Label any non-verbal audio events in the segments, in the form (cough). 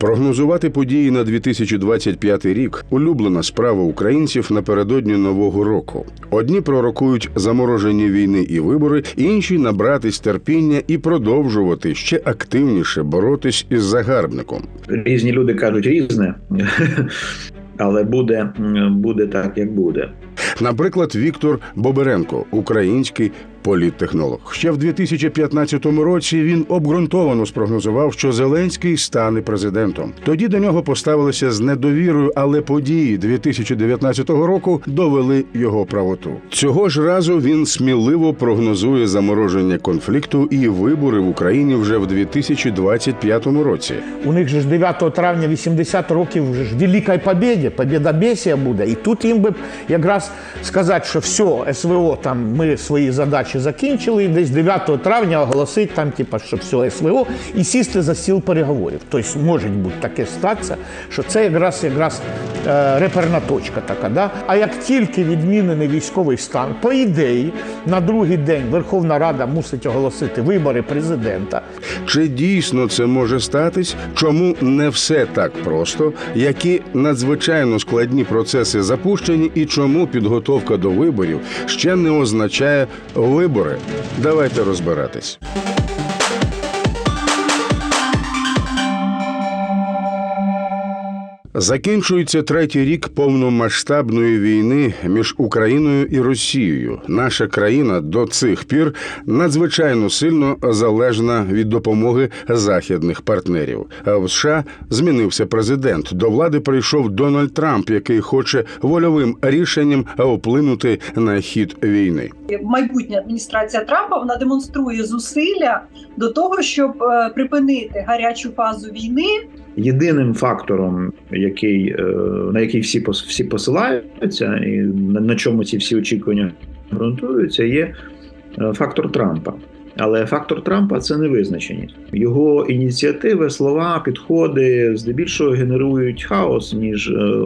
Прогнозувати події на 2025 рік улюблена справа українців напередодні нового року. Одні пророкують заморожені війни і вибори, інші набратись терпіння і продовжувати ще активніше боротись із загарбником. Різні люди кажуть різне, (laughs) але буде, буде так, як буде. Наприклад, Віктор Боберенко, український політтехнолог. Ще в 2015 році він обґрунтовано спрогнозував, що Зеленський стане президентом. Тоді до нього поставилися з недовірою, але події 2019 року довели його правоту. Цього ж разу він сміливо прогнозує замороження конфлікту і вибори в Україні вже в 2025 році. У них же ж 9 травня 80 років вже ж Великій Побєді, Побєдобєсія буде. І тут їм би якраз сказати, що все, СВО, там ми свої задачі закінчили, і десь 9 травня оголосити там, типу, що все СВО, і сісти за стіл переговорів. Тобто може бути таке статися, що це якраз якраз е, реперна точка така. Да? А як тільки відмінений військовий стан, по ідеї, на другий день Верховна Рада мусить оголосити вибори президента. Чи дійсно це може статись? Чому не все так просто? Які надзвичайно складні процеси запущені, і чому підготовка до виборів ще не означає вибори? Давайте розбиратись. Закінчується третій рік повномасштабної війни між Україною і Росією. Наша країна до цих пір надзвичайно сильно залежна від допомоги західних партнерів. А в США змінився президент. До влади прийшов Дональд Трамп, який хоче вольовим рішенням вплинути на хід війни. майбутня адміністрація Трампа вона демонструє зусилля до того, щоб е, припинити гарячу фазу війни. Єдиним фактором, який, е, на який всі всі посилаються, і на, на чому ці всі очікування ґрунтуються, є е, фактор Трампа. Але фактор Трампа це невизначеність. Його ініціативи, слова, підходи здебільшого генерують хаос, ніж е,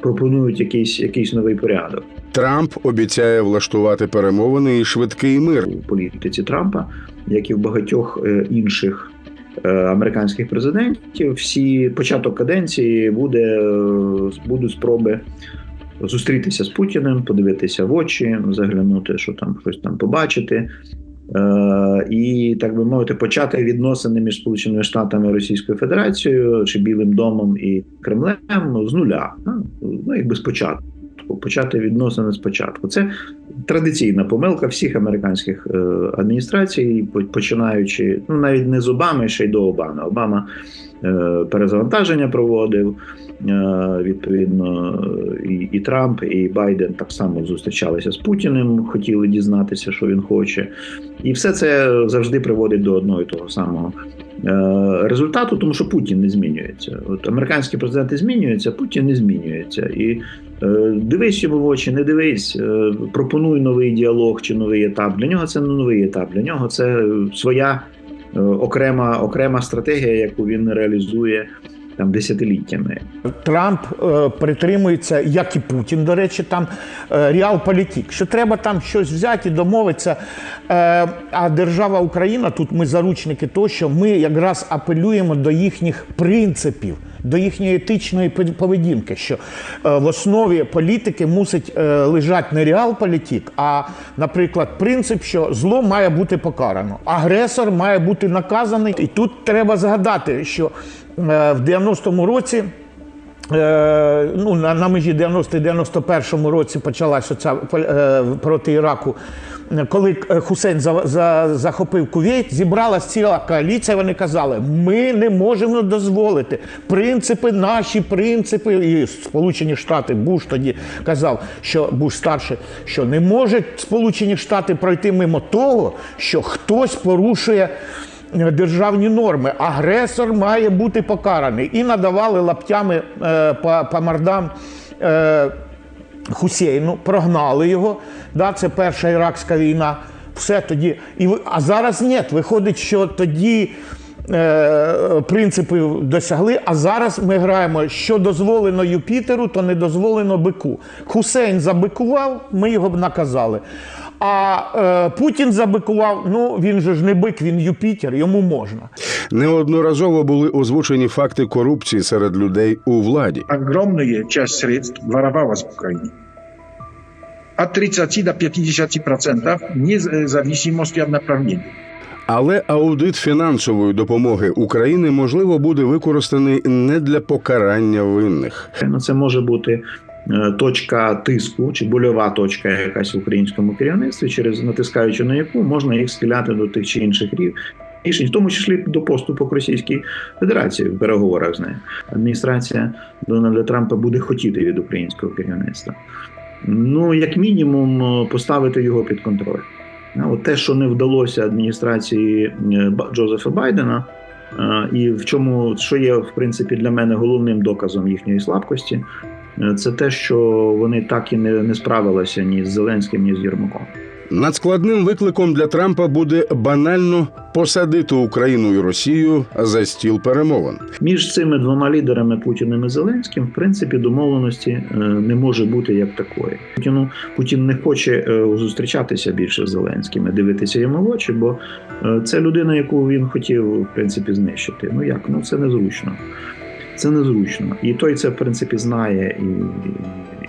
пропонують якийсь, якийсь новий порядок. Трамп обіцяє влаштувати перемовини і швидкий мир. у політиці Трампа, як і в багатьох інших американських президентів, всі початок каденції буде е, будуть спроби зустрітися з Путіним, подивитися в очі, заглянути, що там щось там побачити. Е, І так би мовити, почати відносини між Сполученими Штатами Російською Федерацією чи Білим домом і Кремлем з нуля. Ну якби спочатку. Почати відносини спочатку. Це традиційна помилка всіх американських е, адміністрацій, починаючи ну навіть не з Обами, ще й до Обами. Обама е, перезавантаження проводив. Е, відповідно, і, і Трамп, і Байден так само зустрічалися з Путіним, хотіли дізнатися, що він хоче. І все це завжди приводить до одного і того самого результату, тому що Путін не змінюється. От американські президенти змінюються, Путін не змінюється. І дивись йому в очі, не дивись, е, пропонуй новий діалог чи новий етап. Для нього це не новий етап. Для нього це своя е, окрема, окрема стратегія, яку він реалізує там десятиліттями. Трамп е, притримується, як і Путін, до речі, там е, реалполітик, що треба там щось взяти і домовитися. Е, а держава Україна, тут ми заручники того, що ми якраз апелюємо до їхніх принципів, до їхньої етичної поведінки, що е, в основі політики мусить е, лежати не реалполітик, а, наприклад, принцип, що зло має бути покарано, агресор має бути наказаний. І тут треба згадати, що е, в 90-му році. Ну, на, на межі 90-91 році почалася ця проти Іраку. Коли е, Хусейн за, за, захопив Кувейт, зібралась ціла коаліція. Вони казали: ми не можемо дозволити принципи, наші принципи. І Сполучені Штати Буш тоді казав, що Буш старший, що не можуть Сполучені Штати пройти мимо того, що хтось порушує е, державні норми. Агресор має бути покараний. І надавали лаптями е, по, по мордам. Е, Хусейну, прогнали його. Да, це перша іракська війна. Все тоді. І, а зараз ні. Виходить, що тоді е, принципи досягли, а зараз ми граємо, що дозволено Юпітеру, то не дозволено бику. Хусейн забикував, ми його б наказали. А е, Путін забикував, ну він же ж не бик, він Юпітер, йому можна. Неодноразово були озвучені факти корупції серед людей у владі. Огромная часть средств воровалась в Украине. От 30 до 50% независимости от направления. Але аудит фінансової допомоги України можливо буде використаний не для покарання винних. Ну, це може бути точка тиску чи больова точка якась в українському керівництві, через натискаючи на яку можна їх схиляти до тих чи інших. Рішень, в тому числі до поступок Російській Федерації в переговорах з нею. Адміністрація Дональда Трампа буде хотіти від українського керівництва. Ну, як мінімум, е, поставити його під контроль. От те, що не вдалося адміністрації е, Джозефа Байдена, е, і в чому що є в принципі для мене головним доказом їхньої слабкості, е, це те, що вони так і не, не справилися ні з Зеленським, ні з Єрмаком. Надскладним викликом для Трампа буде банально посадити Україну і Росію за стіл перемовин. Між цими двома лідерами Путіним і Зеленським, в принципі, домовленості е, не може бути як такої. Путіну Путін не хоче е, зустрічатися більше з Зеленським, і дивитися йому в очі, бо е, це людина, яку він хотів в принципі знищити. Ну як? Ну це незручно. Це незручно. І той це в принципі знає і,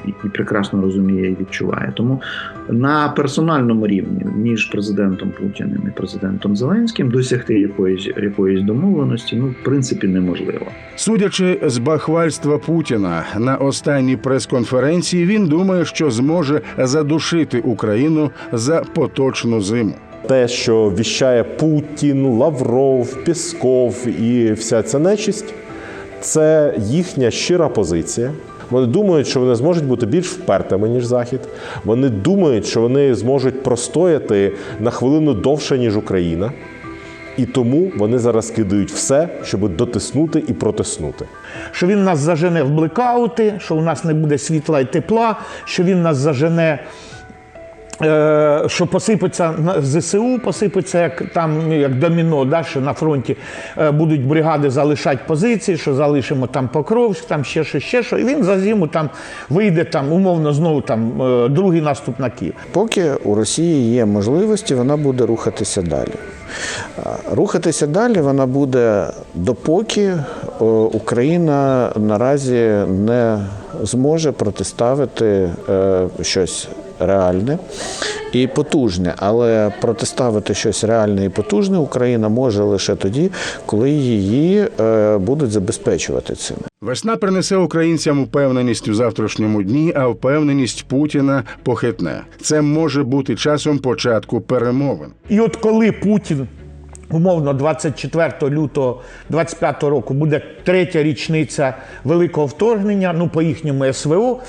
і, і прекрасно розуміє і відчуває. Тому на персональному рівні між президентом Путіним і президентом Зеленським досягти якоїсь якоїсь домовленості, ну в принципі неможливо. Судячи з бахвальства Путіна на останній прес-конференції, він думає, що зможе задушити Україну за поточну зиму. Те, що віщає Путін, Лавров, Пісков і вся ця нечисть, це їхня щира позиція. Вони думають, що вони зможуть бути більш впертими, ніж Захід. Вони думають, що вони зможуть простояти на хвилину довше, ніж Україна. І тому вони зараз кидають все, щоб дотиснути і протиснути. Що він нас зажене в блекаути, що у нас не буде світла і тепла, що він нас зажене. Е, Що посипеться на ЗСУ, посипеться як там ну, як доміно, да, що на фронті е, будуть бригади залишати позиції, що залишимо там Покровськ, там ще що, ще що. І він за зиму там вийде там, умовно, знову там е, другий наступ на Київ. Поки у Росії є можливості, вона буде рухатися далі. Рухатися далі вона буде допоки Україна наразі не зможе протиставити щось реальне і потужне. Але протиставити щось реальне і потужне Україна може лише тоді, коли її е, будуть забезпечувати цим. Весна принесе українцям впевненість у завтрашньому дні, а впевненість Путіна похитне. Це може бути часом початку перемовин. І от коли Путін, умовно, 24 лютого 25 року буде третя річниця великого вторгнення, ну по їхньому СВО.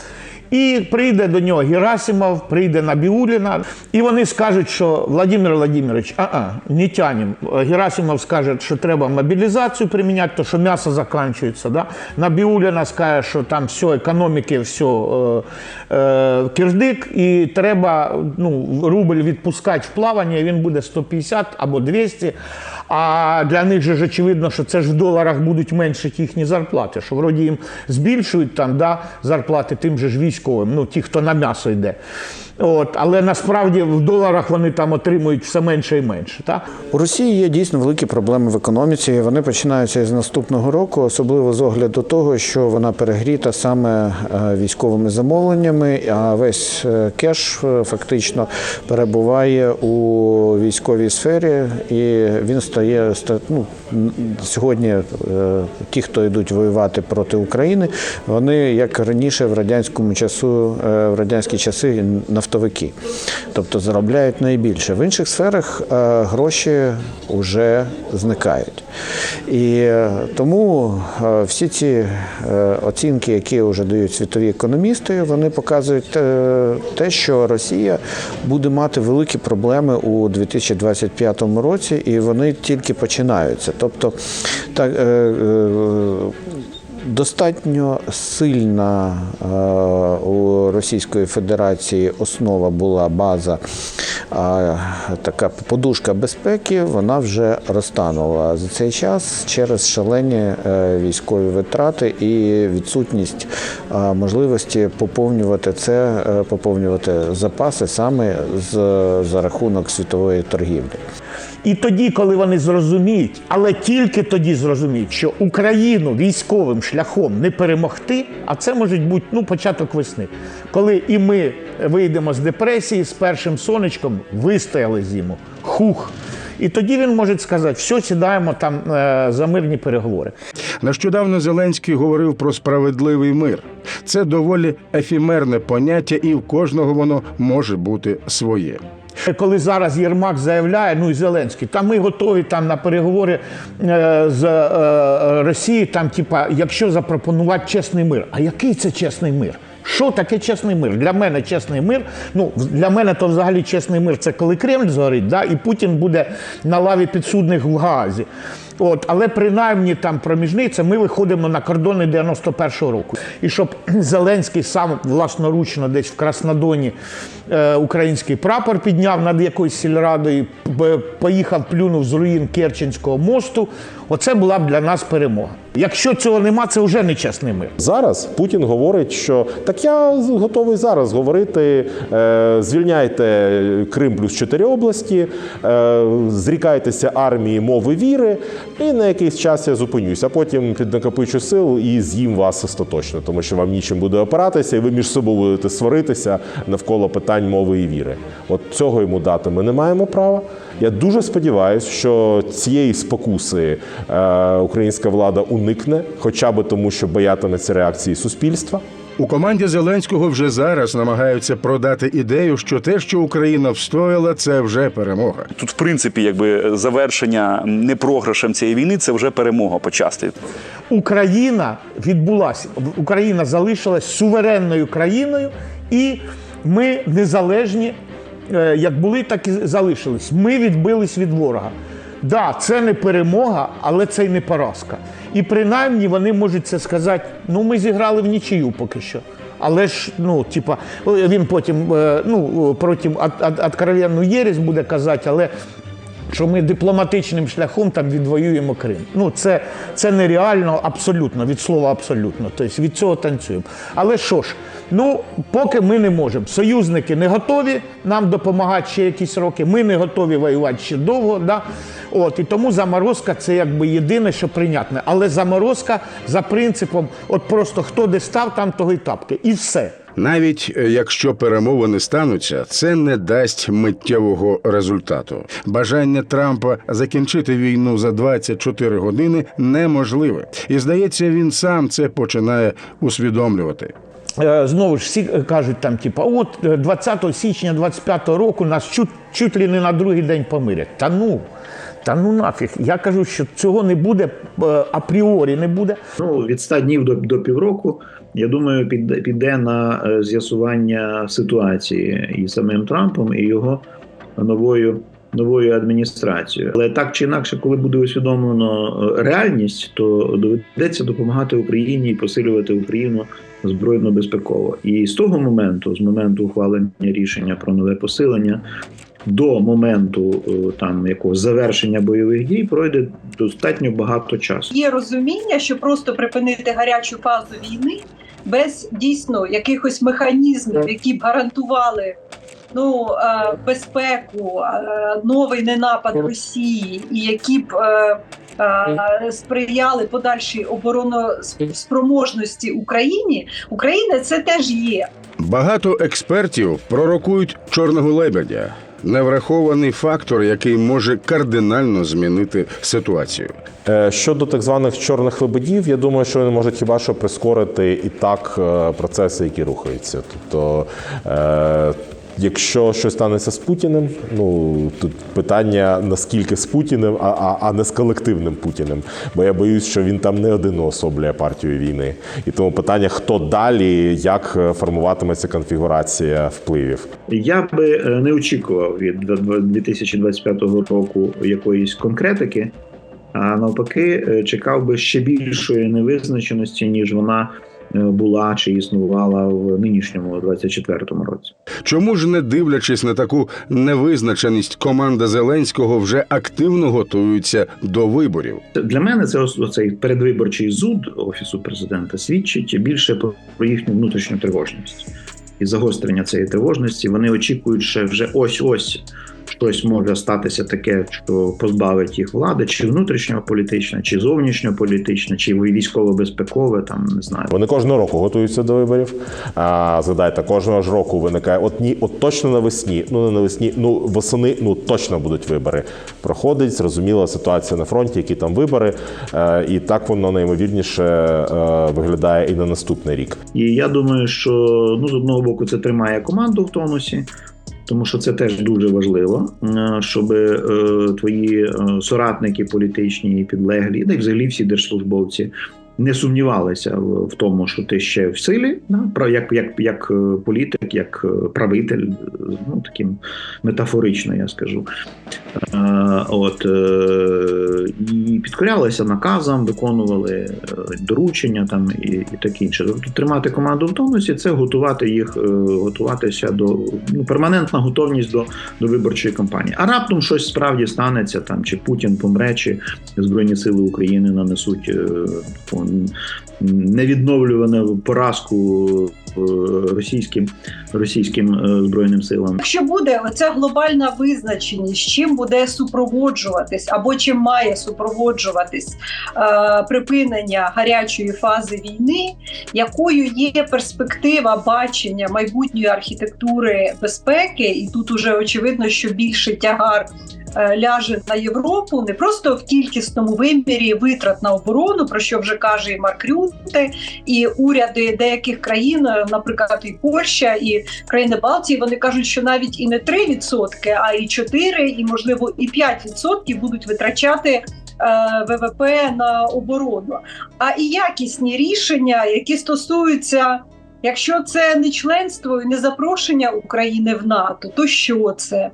І прийде до нього Герасимов, прийде Набіуліна, і вони скажуть, що Владимир Владимирович, а-а, не тянем. Герасимов скаже, що треба мобілізацію приміняти, то що м'ясо закінчується. Да? Набіуліна скаже, що там все, економіки, все е, е, кирдик, і треба ну, рубль відпускати в плавання, і він буде 150 або 200. А для них же ж очевидно, що це ж в доларах будуть меншити їхні зарплати, що вроді їм збільшують там да, зарплати тим же ж військовим, ну ті, хто на м'ясо йде. От, але насправді в доларах вони там отримують все менше і менше. Так? У Росії є дійсно великі проблеми в економіці. Вони починаються із наступного року, особливо з огляду того, що вона перегріта саме е, військовими замовленнями, а весь е, кеш е, фактично перебуває у військовій сфері, і він стає ста- ну, сьогодні. е, Ті, хто йдуть воювати проти України, вони як раніше в радянському часу, е, в радянські часи нафтовики, тобто заробляють найбільше. В інших сферах е, гроші вже зникають. І е, тому е, всі ці е, оцінки, які вже дають світові економісти, вони показують те, що Росія буде мати великі проблеми у 2025 році, і вони тільки починаються. Тобто, так. Достатньо сильна е, у Російської Федерації основа була база, така подушка безпеки, вона вже розтанула за цей час через шалені е, військові витрати і відсутність е, можливості поповнювати це, поповнювати запаси саме з, за рахунок світової торгівлі. І тоді, коли вони зрозуміють, але тільки тоді зрозуміють, що Україну військовим шляхом не перемогти, а це може бути ну, початок весни, коли і ми вийдемо з депресії з першим сонечком, вистояли зиму, хух. І тоді він може сказати, все, сідаємо там е, за мирні переговори. Нещодавно Зеленський говорив про справедливий мир. Це доволі ефімерне поняття, і в кожного воно може бути своє. Коли зараз Єрмак заявляє, ну і Зеленський, та ми готові там на переговори е, з е, Росією, там, типа, якщо запропонувати чесний мир. А який це чесний мир? Що таке чесний мир? Для мене чесний мир. Ну для мене то взагалі чесний мир це коли Кремль згорить, да, і Путін буде на лаві підсудних в Гаазі. От, але принаймні там проміжний це ми виходимо на кордони 91-го року. І щоб (clears throat) Зеленський сам власноручно десь в Краснодоні е, український прапор підняв над якоюсь сільрадою, поїхав, плюнув з руїн Керченського мосту. Оце була б для нас перемога. Якщо цього нема, це вже не чесний мир. Зараз Путін говорить, що так я готовий зараз говорити: е, звільняйте Крим плюс чотири області, е, зрікайтеся армії мови віри, і на якийсь час я зупинюсь, а потім піднакопичу сил і з'їм вас остаточно, тому що вам нічим буде опиратися, і ви між собою будете сваритися навколо питань мови і віри. От цього йому дати ми не маємо права. Я дуже сподіваюся, що цієї спокуси е, українська влада уникне, хоча би тому, що боятиметься реакції суспільства. У команді Зеленського вже зараз намагаються продати ідею, що те, що Україна встояла, це вже перемога. Тут, в принципі, якби завершення не програшем цієї війни, це вже перемога почасти. Україна відбулася, Україна залишилась суверенною країною, і ми незалежні, е, як були, так і залишились. Ми відбились від ворога. Да, це не перемога, але це й не поразка. І принаймні вони можуть це сказати: ну, ми зіграли в нічию поки що. Але ж, ну, типа, він потім е, ну, от- от- откровенну єресь буде казати, але що ми дипломатичним шляхом там відвоюємо Крим. Ну, це, це нереально абсолютно, від слова абсолютно. Тобто від цього танцюємо. Але що ж, ну, поки ми не можемо. Союзники не готові нам допомагати ще якісь роки, ми не готові воювати ще довго. Да? От, і тому заморозка це якби єдине, що прийнятне. Але заморозка за принципом, от просто хто де став, там того й тапки. І все. Навіть е, якщо перемовини стануться, це не дасть миттєвого результату. Бажання Трампа закінчити війну за 24 години неможливе, і здається, він сам це починає усвідомлювати. Е, Знову ж всі е, кажуть там, типу, от е, 20 січня 25 року нас чуть, чуть ли не на другий день помирять. Та ну, та ну нафіг. Я кажу, що цього не буде е, апріорі не буде. Ну, від 100 днів до, до півроку, я думаю, піде, на е, з'ясування ситуації і самим Трампом, і його новою. Новою адміністрацією, але так чи інакше, коли буде усвідомлено е, реальність, то доведеться допомагати Україні і посилювати Україну збройно безпеково. І з того моменту, з моменту ухвалення рішення про нове посилення, до моменту е, там якогось завершення бойових дій пройде достатньо багато часу. Є розуміння, що просто припинити гарячу фазу війни без дійсно якихось механізмів, які б гарантували ну, е, безпеку, е, новий ненапад Росії, і які б е, сприяли подальшій обороноспроможності Україні. Україна це теж є. Багато експертів пророкують чорного лебедя. Неврахований фактор, який може кардинально змінити ситуацію. Е, Щодо так званих чорних лебедів, я думаю, що вони можуть хіба що прискорити і так е, процеси, які рухаються. Тобто, е, якщо щось станеться з Путіним, ну тут питання наскільки з Путіним, а, а, а не з колективним Путіним. Бо я боюсь, що він там не один особлює партію війни. І тому питання, хто далі, як е, формуватиметься конфігурація впливів. Я би е, не очікував від 2025 року якоїсь конкретики, А навпаки, е, чекав би ще більшої невизначеності, ніж вона була чи існувала в нинішньому 24-му році. Чому ж, не дивлячись на таку невизначеність, команда Зеленського вже активно готується до виборів? Для мене це оцей передвиборчий зуд офісу президента свідчить більше про їхню внутрішню тривожність і загострення цієї тривожності. Вони очікують, що вже ось ось щось може статися таке, що позбавить їх влади, чи внутрішньополітичне, чи зовнішньополітичне, чи військово-безпекове, там не знаю. Вони кожного року готуються до виборів. А, згадайте, кожного ж року виникає от ні, от точно навесні, ну не навесні, ну восени, ну точно будуть вибори. Проходить зрозуміла ситуація на фронті, які там вибори, е, і так воно найімовірніше е, виглядає і на наступний рік. І я думаю, що ну з одного боку це тримає команду в тонусі. Тому що це теж дуже важливо, е, щоб е, твої е, соратники політичні і підлеглі, та взагалі всі держслужбовці не сумнівалися в, тому, що ти ще в силі, да, як, як, як е, політик, як е, правитель, е, ну таким метафорично, я скажу. От і підкорялися наказам, виконували доручення там і, і таке інше. Тобто тримати команду в тонусі це готувати їх, готуватися до ну, перманентна готовність до, до виборчої кампанії. А раптом щось справді станеться там, чи Путін помре, чи Збройні Сили України нанесуть невідновлювану поразку е, російським російським е, збройним силам. Якщо буде оця глобальна визначеність, чим буде супроводжуватись або чим має супроводжуватись е, припинення гарячої фази війни, якою є перспектива бачення майбутньої архітектури безпеки, і тут уже очевидно, що більше тягар. Е, Ляже на Європу не просто в кількісному вимірі витрат на оборону, про що вже каже і Марк Рюте, і уряди деяких країн, е, наприклад, і Польща, і країни Балтії, вони кажуть, що навіть і не 3%, а і 4%, і можливо і 5% будуть витрачати е, ВВП на оборону. А і якісні рішення, які стосуються. Якщо це не членство і не запрошення України в НАТО, то що це?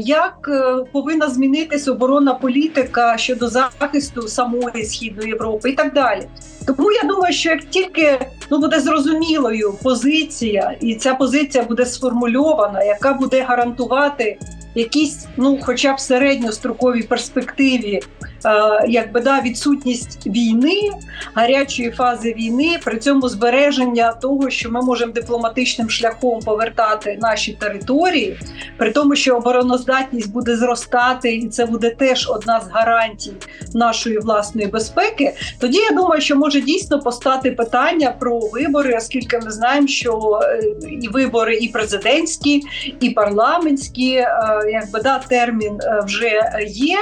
Як е, повинна змінитись оборонна політика щодо захисту самої східної Європи і так далі? Тому я думаю, що як тільки ну буде зрозумілою позиція, і ця позиція буде сформульована, яка буде гарантувати якісь, ну хоча б середньостроковій перспективі, е, якби да, відсутність війни, гарячої фази війни, при цьому збереження того, що ми можемо дипломатичним шляхом повертати наші території, при тому, що обороноздатність буде зростати, і це буде теж одна з гарантій нашої власної безпеки. Тоді я думаю, що може дійсно постати питання про вибори, оскільки ми знаємо, що е, і вибори, і президентські, і парламентські, е, якби да, термін е, вже є.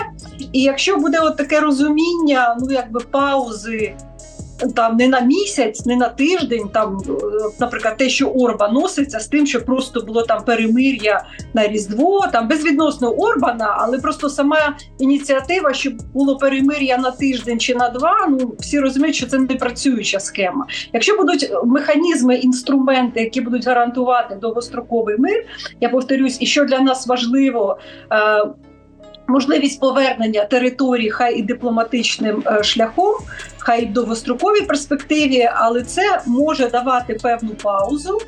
І якщо буде от таке розуміння, ну якби паузи. Там не на місяць, не на тиждень, там, е, наприклад, те, що Орбан носиться з тим, що просто було там перемир'я на Різдво, там безвідносно Орбана, але просто сама ініціатива, щоб було перемир'я на тиждень чи на два. Ну всі розуміють, що це не працююча схема. Якщо будуть механізми, інструменти, які будуть гарантувати довгостроковий мир, я повторюсь, і що для нас важливо. Е, Можливість повернення території, хай і дипломатичним е, шляхом, хай в довгостроковій перспективі, але це може давати певну паузу,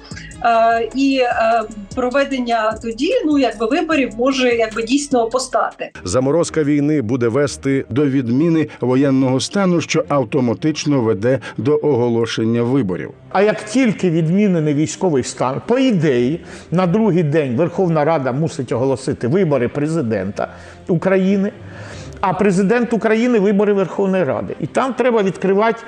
е, і е, проведення тоді, ну якби виборів, може якби дійсно постати. Заморозка війни буде вести до відміни воєнного стану, що автоматично веде до оголошення виборів. А як тільки відмінений військовий стан, по ідеї, на другий день Верховна Рада мусить оголосити вибори президента України, а президент України вибори Верховної Ради. І там треба відкривати.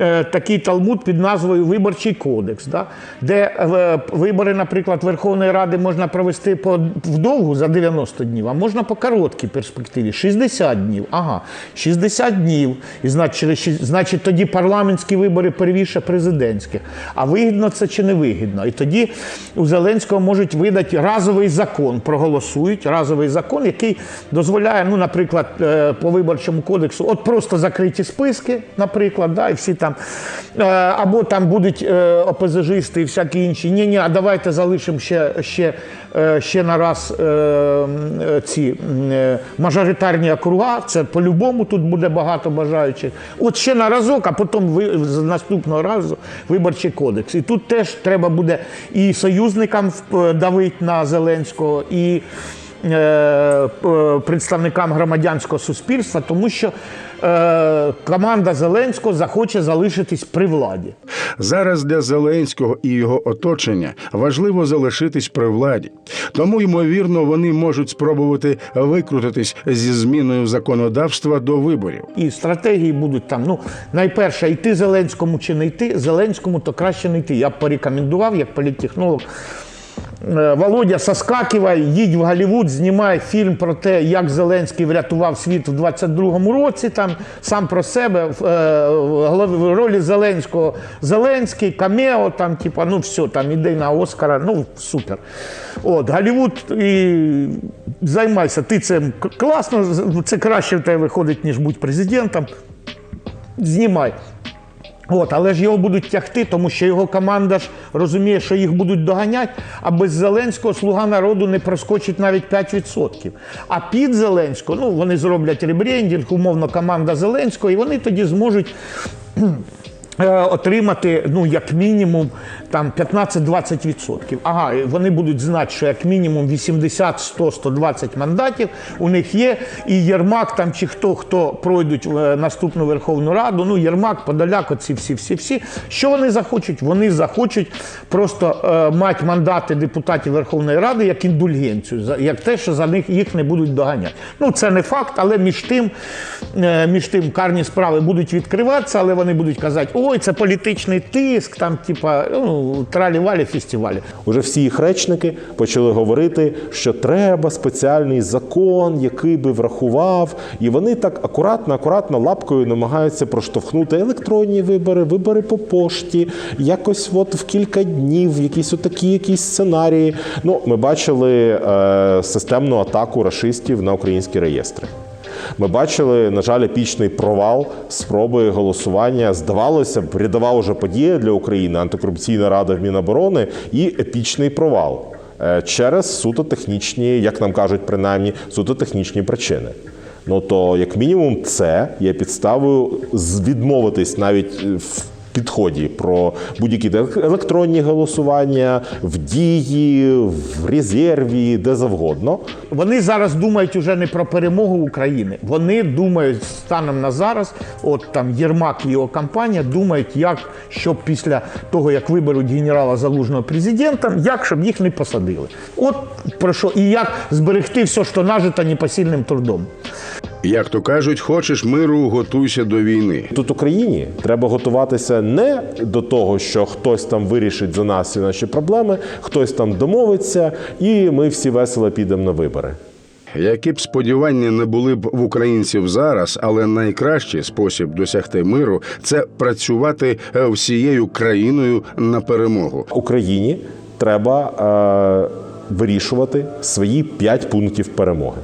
Е, Такий талмуд під назвою Виборчий кодекс, да? де е, вибори, наприклад, Верховної Ради можна провести по вдовгу за 90 днів, а можна по короткій перспективі 60 днів. Ага, 60 днів. І значить, значить, тоді парламентські вибори первіше президентських. А вигідно це чи не вигідно? І тоді у Зеленського можуть видати разовий закон, проголосують разовий закон, який дозволяє, ну, наприклад, е, по виборчому кодексу, от просто закриті списки, наприклад, да, і всі там, е, або там будуть е, ОПЗЖисти і всякі інші. Ні, ні, а давайте залишимо ще, ще, е, ще на раз ці мажоритарні округа. Це по-любому тут буде багато бажаючих. От ще на разок, а потім ви з наступного разу виборчий кодекс. І тут теж треба буде і союзникам давити на Зеленського, і представникам громадянського суспільства, тому що е, команда Зеленського захоче залишитись при владі. Зараз для Зеленського і його оточення важливо залишитись при владі. Тому, ймовірно, вони можуть спробувати викрутитись зі зміною законодавства до виборів. І стратегії будуть там. Ну, найперше, йти Зеленському чи не йти. Зеленському то краще не йти. Я б порекомендував як політтехнолог. Е, Володя соскакивай, їдь в Голлівуд, знімай фільм про те, як Зеленський врятував світ в 22-му році. Там сам про себе в, е, в ролі Зеленського Зеленський, камео, там, типа, ну все, там іди на Оскара, ну супер. От, Голлівуд і займайся. Ти цим класно, це краще в тебе виходить, ніж бути президентом. Знімай. От, але ж його будуть тягти, тому що його команда ж розуміє, що їх будуть доганяти, а без Зеленського слуга народу не проскочить навіть 5%. А під Зеленського, ну вони зроблять ребрендінг, умовно, команда Зеленського, і вони тоді зможуть. Е, Отримати ну як мінімум там 15-20%. Ага, вони будуть знати, що як мінімум 80, 100, 120 мандатів у них є. І Єрмак там чи хто хто пройдуть в е, наступну Верховну Раду. Ну Єрмак, Подоляк, оці всі, всі, всі. Що вони захочуть? Вони захочуть просто е, мати мандати депутатів Верховної Ради як індульгенцію, як те, що за них їх не будуть доганяти. Ну це не факт, але між тим, е, між тим карні справи будуть відкриватися, але вони будуть казати, ой, це політичний тиск, там, типа, ну, тралі-валі, фестивалі. Уже всі їх речники почали говорити, що треба спеціальний закон, який би врахував, і вони так акуратно, акуратно лапкою намагаються проштовхнути електронні вибори, вибори по пошті, якось от в кілька днів, якісь отакі якісь сценарії. Ну, ми бачили е, системну атаку рашистів на українські реєстри. Ми бачили, на жаль, епічний провал спроби голосування. Здавалося б, рядова вже подія для України, антикорупційна рада в Міноборони і епічний провал е, через суто технічні, як нам кажуть, принаймні, суто технічні причини. Ну то, як мінімум, це є підставою відмовитись навіть е, в підході про будь-які електронні голосування в дії, в резерві, де завгодно. Вони зараз думають уже не про перемогу України. Вони думають станом на зараз, от там Єрмак і його компанія думають, як щоб після того, як виберуть генерала залужного президентом, як щоб їх не посадили. От про що і як зберегти все, що нажито непосильним трудом. Як то кажуть, хочеш миру, готуйся до війни. Тут Україні треба готуватися не до того, що хтось там вирішить за нас всі наші проблеми, хтось там домовиться, і ми всі весело підемо на вибори. Які б сподівання не були б в українців зараз, але найкращий спосіб досягти миру це працювати е, всією країною на перемогу. Україні треба е, вирішувати свої п'ять пунктів перемоги.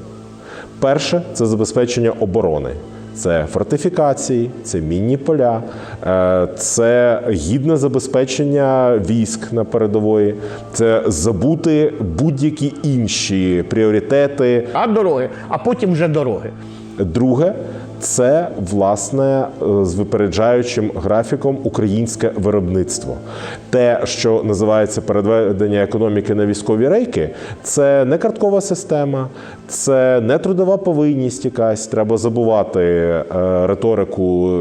Перше це забезпечення оборони. Це фортифікації, це мінні поля, е, це гідне забезпечення військ на передової, це забути будь-які інші пріоритети, А дороги, а потім вже дороги. Друге це власне е, з випереджаючим графіком українське виробництво. Те, що називається передведення економіки на військові рейки, це не карткова система, це не трудова повинність якась. Треба забувати е, риторику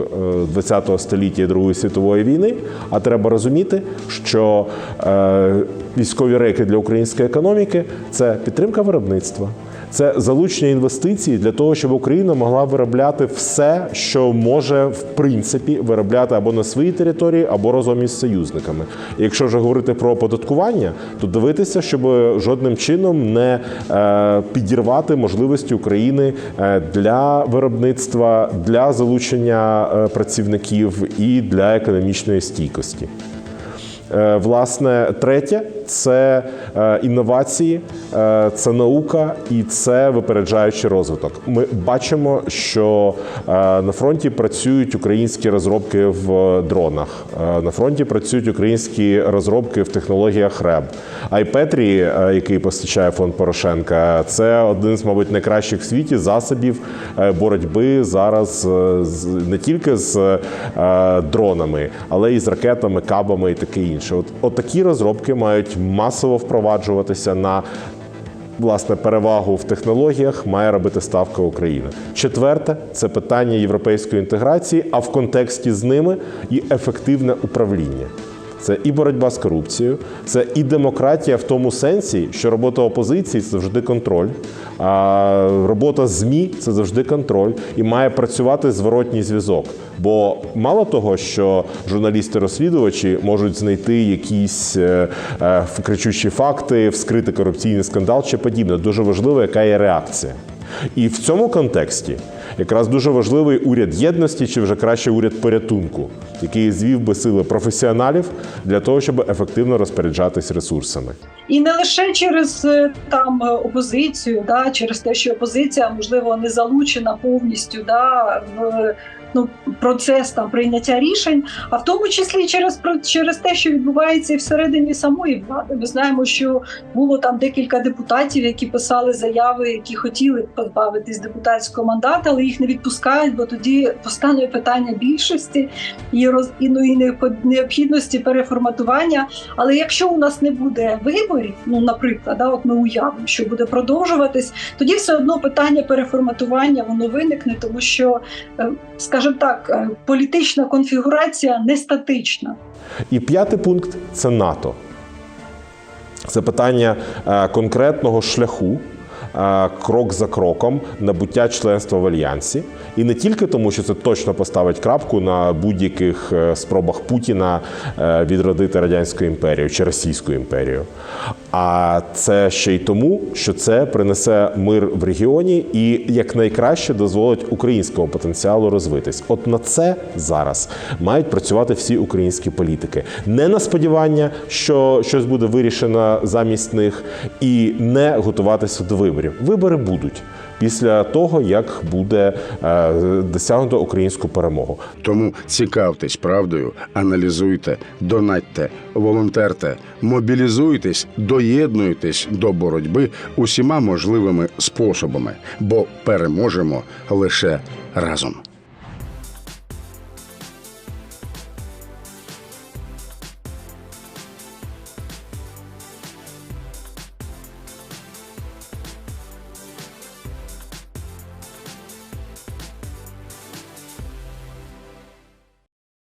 е, ХХ століття і Другої світової війни. А треба розуміти, що е, військові рейки для української економіки це підтримка виробництва. Це залучення інвестицій для того, щоб Україна могла виробляти все, що може в принципі виробляти або на своїй території, або разом із союзниками. І якщо вже говорити про оподаткування, то дивитися, щоб жодним чином не е, підірвати можливості України е, для виробництва, для залучення е, працівників і для економічної стійкості. Власне, третє це е, інновації, е, це наука і це випереджаючий розвиток. Ми бачимо, що е, на фронті працюють українські розробки в дронах. На фронті працюють українські розробки в технологіях РЕБ. Айпетрі, е, який постачає фонд Порошенка, це один з, мабуть, найкращих в світі засобів боротьби зараз не тільки з дронами, але й з ракетами, кабами і таке інше. От, от такі розробки мають масово впроваджуватися на власне перевагу в технологіях має робити ставка Україна. Четверте це питання європейської інтеграції, а в контексті з ними і ефективне управління. Це і боротьба з корупцією, це і демократія в тому сенсі, що робота опозиції це завжди контроль, а робота ЗМІ це завжди контроль і має працювати зворотній зв'язок. Бо мало того, що журналісти-розслідувачі можуть знайти якісь е, е, кричущі факти, вскрити корупційний скандал чи подібне. Дуже важливо, яка є реакція. І в цьому контексті якраз дуже важливий уряд єдності, чи вже краще уряд порятунку, який звів би сили професіоналів для того, щоб ефективно розпоряджатись ресурсами. І не лише через е, там е, опозицію, да, через те, що опозиція можливо не залучена повністю да, в ну, процес там прийняття рішень, а в тому числі через через те, що відбувається і всередині самої влади. Ми знаємо, що було там декілька депутатів, які писали заяви, які хотіли позбавитись депутатського мандату, але їх не відпускають, бо тоді постане питання більшості і роз і, ну, і необхідності переформатування. Але якщо у нас не буде виборів, ну наприклад, да, от ми уявимо, що буде продовжуватись, тоді все одно питання переформатування воно виникне, тому що, е, скажімо так, е, політична конфігурація не статична. І п'ятий пункт це НАТО. Це питання е, конкретного шляху. Е, Крок за кроком набуття членства в альянсі, і не тільки тому, що це точно поставить крапку на будь-яких е, спробах Путіна е, відродити радянську імперію чи Російську імперію, а це ще й тому, що це принесе мир в регіоні і якнайкраще дозволить українському потенціалу розвитись. От на це зараз мають працювати всі українські політики. Не на сподівання, що щось буде вирішено замість них, і не готуватися до виборів. Вибори будуть після того, як буде е, досягнуто українську перемогу. Тому цікавтесь правдою, аналізуйте, донатьте, волонтерте, мобілізуйтесь, доєднуйтесь до боротьби усіма можливими способами, бо переможемо лише разом.